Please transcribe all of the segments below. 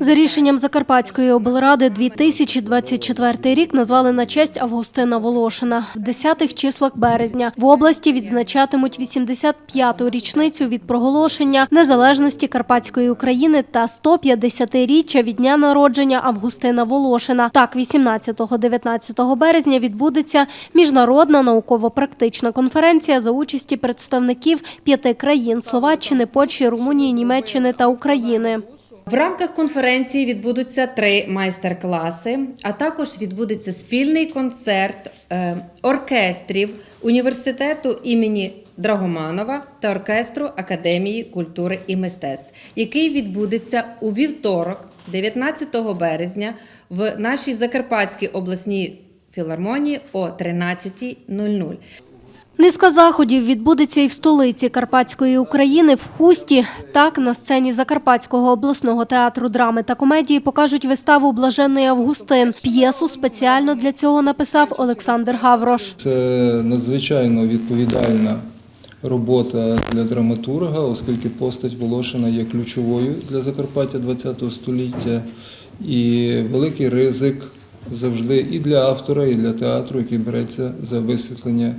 За рішенням Закарпатської облради 2024 рік назвали на честь Августина Волошина. В 10-х числах березня в області відзначатимуть 85-ту річницю від проголошення незалежності Карпатської України та 150-річчя від дня народження Августина Волошина. Так, 18-19 березня відбудеться міжнародна науково-практична конференція за участі представників п'яти країн Словаччини, Польщі, Румунії, Німеччини та України. В рамках конференції відбудуться три майстер-класи, а також відбудеться спільний концерт е, оркестрів університету імені Драгоманова та оркестру Академії культури і мистецтв, який відбудеться у вівторок, 19 березня, в нашій Закарпатській обласній філармонії о 13.00. Низка заходів відбудеться і в столиці Карпатської України в Хусті. Так, на сцені Закарпатського обласного театру драми та комедії покажуть виставу Блаженний Августин. П'єсу спеціально для цього написав Олександр Гаврош. Це надзвичайно відповідальна робота для драматурга, оскільки постать Волошина є ключовою для Закарпаття ХХ століття, і великий ризик завжди і для автора, і для театру, який береться за висвітлення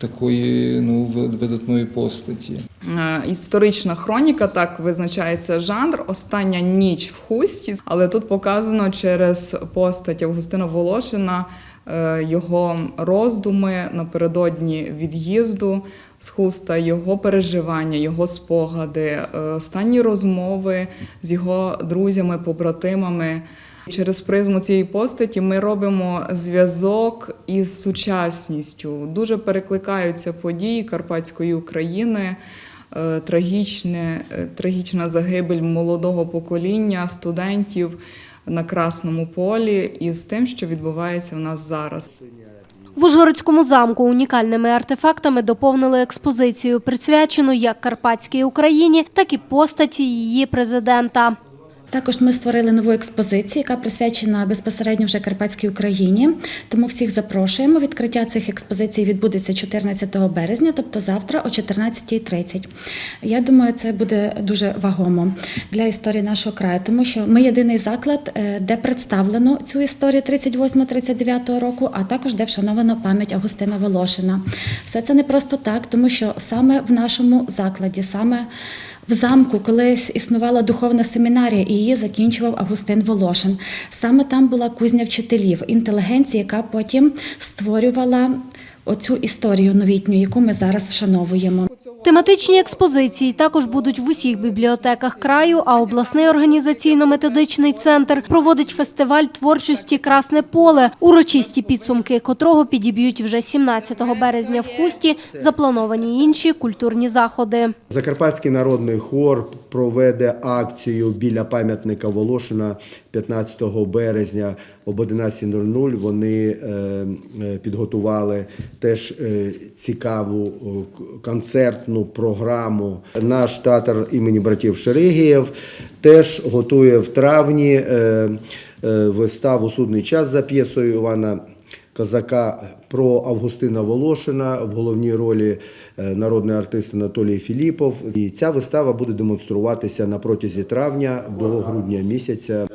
такої ну, видатної постаті. Е, Історична хроніка, так визначається жанр. Остання ніч в хусті, але тут показано через постать Августина Волошина е, його роздуми напередодні від'їзду з хуста, його переживання, його спогади, е, останні розмови з його друзями, побратимами. Через призму цієї постаті ми робимо зв'язок із сучасністю. Дуже перекликаються події Карпатської України, е, трагічне, е, трагічна загибель молодого покоління студентів на Красному полі із тим, що відбувається в нас зараз. В Ужгородському замку унікальними артефактами доповнили експозицію, присвячену як Карпатській Україні, так і постаті її президента. Також ми створили нову експозицію, яка присвячена безпосередньо вже Карпатській Україні. Тому всіх запрошуємо. Відкриття цих експозицій відбудеться 14 березня, тобто завтра о 14.30. Я думаю, це буде дуже вагомо для історії нашого краю, тому що ми єдиний заклад, е, де представлено цю історію 38-39 року, а також де вшановано пам'ять Августина Волошина. Все це не просто так, тому що саме в нашому закладі, саме в замку колись існувала духовна семінарія, і її закінчував Августин Волошин. Саме там була кузня вчителів, інтелігенції, яка потім створювала оцю історію новітню, яку ми зараз вшановуємо. Тематичні експозиції також будуть в усіх бібліотеках краю, а обласний організаційно-методичний центр проводить фестиваль творчості Красне поле, урочисті підсумки котрого підіб'ють вже 17 березня в Хусті, заплановані інші культурні заходи. Закарпатський народний хор проведе акцію біля пам'ятника Волошина 15 березня об 11.00. Вони е, е, підготували теж е, цікаву е, концертну програму. Наш театр імені братів Шерегієв теж готує в травні е, виставу Судний час за п'єсою Івана. Козака про Августина Волошина в головній ролі народний артист Анатолій Філіпов. І ця вистава буде демонструватися на протязі травня до грудня місяця.